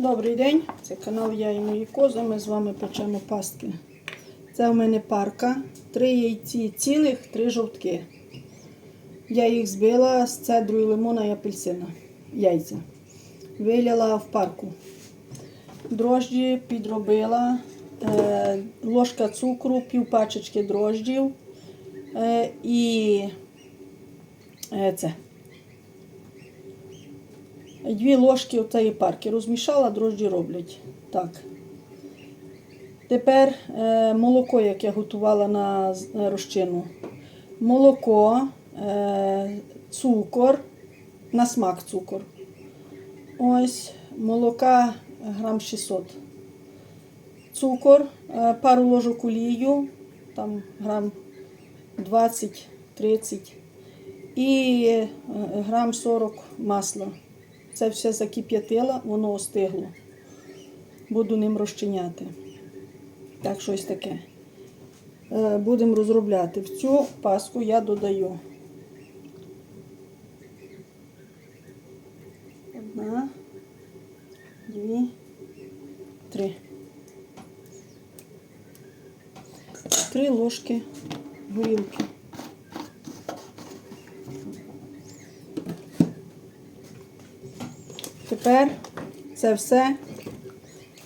Добрий день, це канал Я і мої кози. Ми з вами печемо пастки. Це у мене парка. Три яйці цілих, три жовтки. Я їх збила з цедрою лимона і апельсина. Яйця. Виляла в парку. Дрожджі підробила, е, ложка цукру, пів пачечки дрожджів е, і е, це. Дві ложки цієї парки розмішала, дрожджі роблять. Так. Тепер е, молоко, як я готувала на на розчину. Молоко, е, цукор, на смак цукор. Ось, молока грам 600. Цукор, е, пару ложок олію, там грам 20-30 і е, грам 40 масла. Це все закип'ятила, воно остигло. Буду ним розчиняти. Так, щось таке. Е, Будемо розробляти. В цю паску я додаю. Одна, дві, три. Три ложки горілки. Тепер це все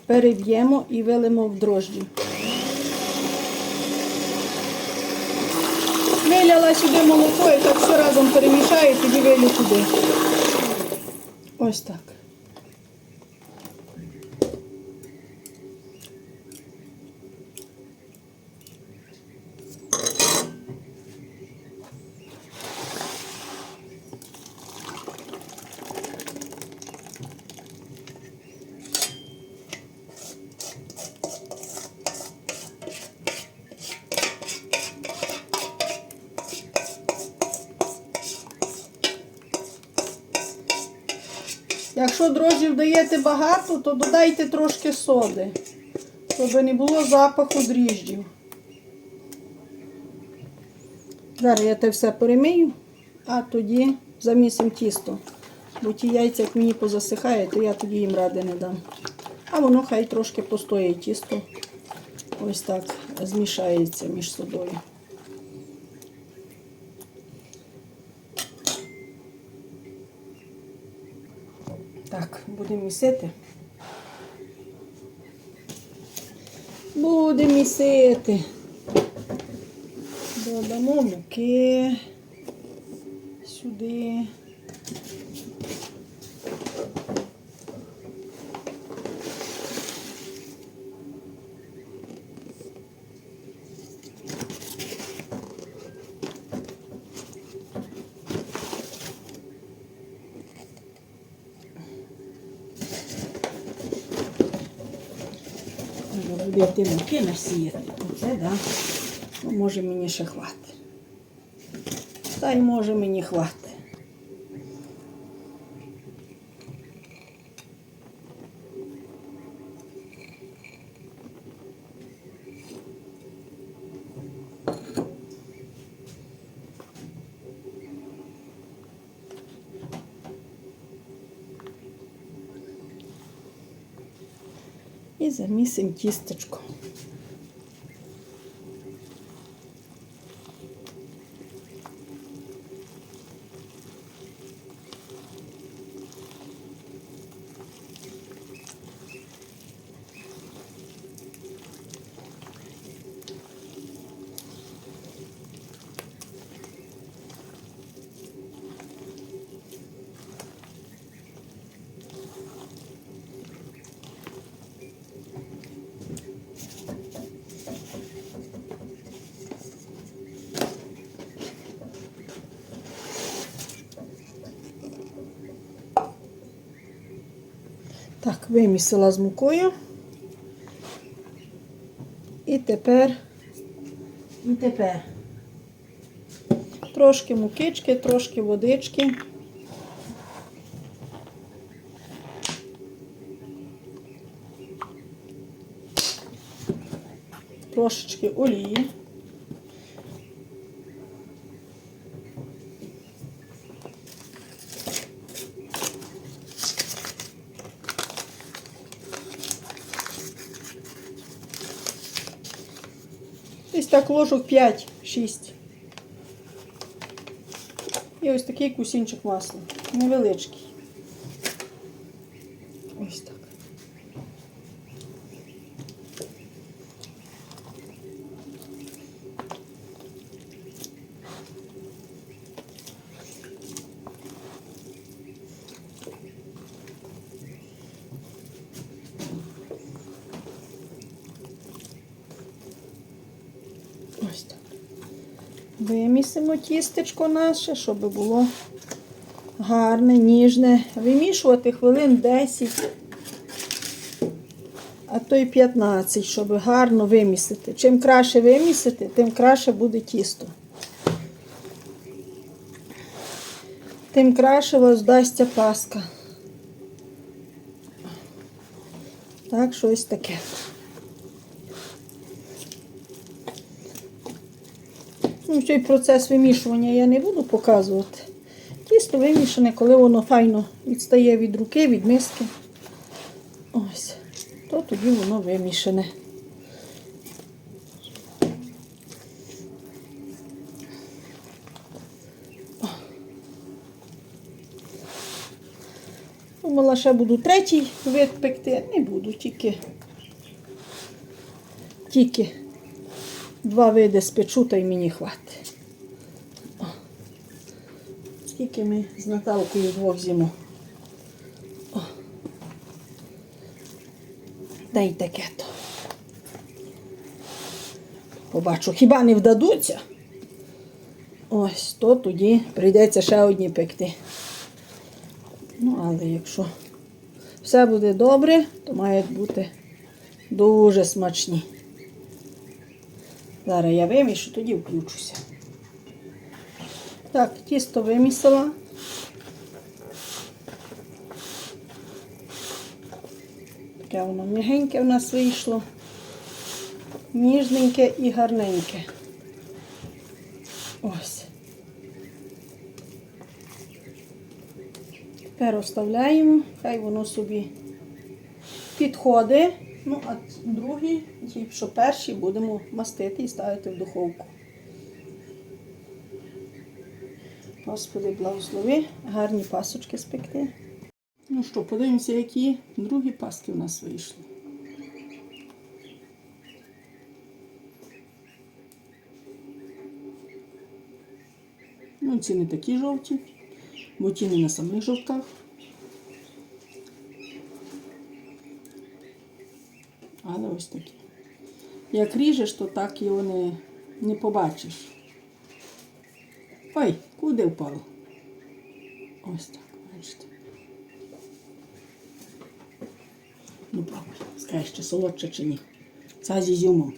переб'ємо і вилимо в дрожджі. Виляла сюди молоко і так все разом перемішаю, тоді вилю туди. Ось так. Якщо дрожжів даєте багато, то додайте трошки соди, щоб не було запаху дріжджів. Зараз я те все перемию, а тоді замісимо тісто. Бо ті яйця, як мені позасихає, то я тоді їм ради не дам. А воно хай трошки постоїть тісто. Ось так змішається між собою. Так, будемо місити. Будемо місити. Додамо муки сюди. Буде ті муки насіяти. Оце, да. Ну, може мені ще хватить. Та й може мені хватить. І замісимо тістечко. Так, вимісила з мукою. І тепер, і тепер трошки мукички, трошки водички. Трошечки олії. Так ложок 5-6. І ось такий кусінчик масла. Невеличкий. Ось так. Ось. Вимісимо тістечко наше, щоб було гарне, ніжне. Вимішувати хвилин 10, а то й 15, щоб гарно вимісити. Чим краще вимісити, тим краще буде тісто. Тим краще вас вдасться паска. Так, щось таке. Ну, цей процес вимішування я не буду показувати. Тісто вимішане, коли воно файно відстає від руки, від миски. Ось. То тоді воно вимішане. Думала, ще буду третій вид пекти. Не буду, тільки, тільки два види спечу, та й мені хватить. О. Скільки ми з Наталкою двох з'їмо. О. Та й таке то. Побачу, хіба не вдадуться? Ось, то тоді прийдеться ще одні пекти. Ну, але якщо все буде добре, то мають бути дуже смачні. Зараз я вимішу, тоді включуся. Так, тісто вимісила. Таке воно м'ягеньке в нас вийшло. Ніжненьке і гарненьке. Ось. Тепер оставляємо, хай воно собі підходить. Ну, а другий, ті, що перші, будемо мастити і ставити в духовку. Господи, благослови, гарні пасочки спекти. Ну що, подивимося, які другі паски в нас вийшли. Ну, ці не такі жовті, бо ті не на самих жовтках. Але ось такі. Як ріжеш, то так його не, не побачиш. Ой, куди впало? Ось так, бачите. Ну, пробуй, скажеш, чи солодше, чи ні. Це з ізюмом.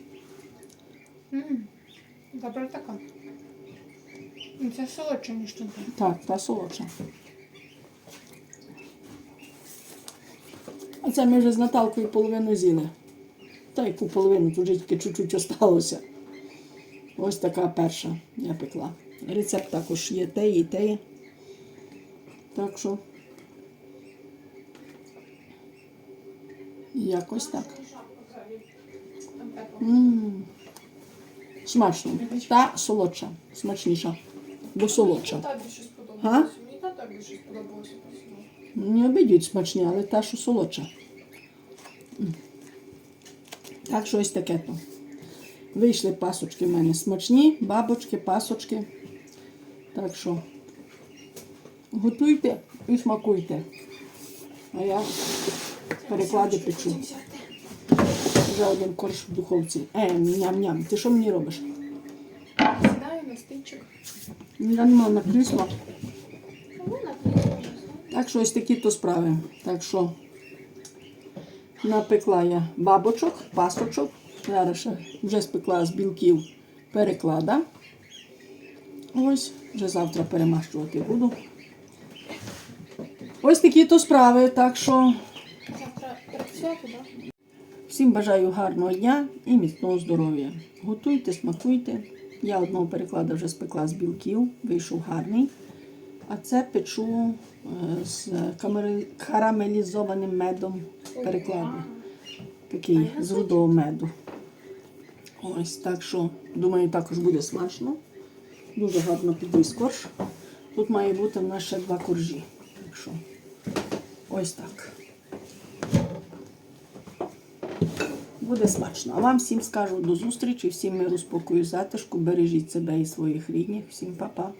Добре така. Ну, Це солодше, ніж тут. Так, та солодша. А це ми вже з Наталкою половину з'їли. Та яку половину, тут вже тільки чуть-чуть осталося. Ось така перша я пекла. Рецепт також є те і те. Так що якось так. м Смачно. Та солодша, смачніша. Бо солодша. Сподобалося. Не обидві смачні, але та, що солодша. Так що ось таке то. Вийшли пасочки в мене смачні, бабочки, пасочки. Так що готуйте і смакуйте. А я переклади печу. Вже один корж в духовці. Е, ням-ням. Ти що мені робиш? Сідаю на стільчик. Я не мав на крісло. Ну. Так що ось такі то справи. Так що напекла я бабочок, пасочок. Зараз вже спекла з білків переклада. Ось, вже завтра перемащувати буду. Ось такі то справи. Так що всім бажаю гарного дня і міцного здоров'я. Готуйте, смакуйте. Я одного переклада вже спекла з білків, вийшов гарний. А це печу е, з карамелізованим медом перекладу. Такий з рудого меду. Ось так що, думаю, також буде смачно. Дуже гарно підвіз корж. Тут має бути в нас ще два коржі. Так що, ось так. Буде смачно. А вам всім скажу до зустрічі, всім миру, спокою, затишку. Бережіть себе і своїх рідних. Всім па-па.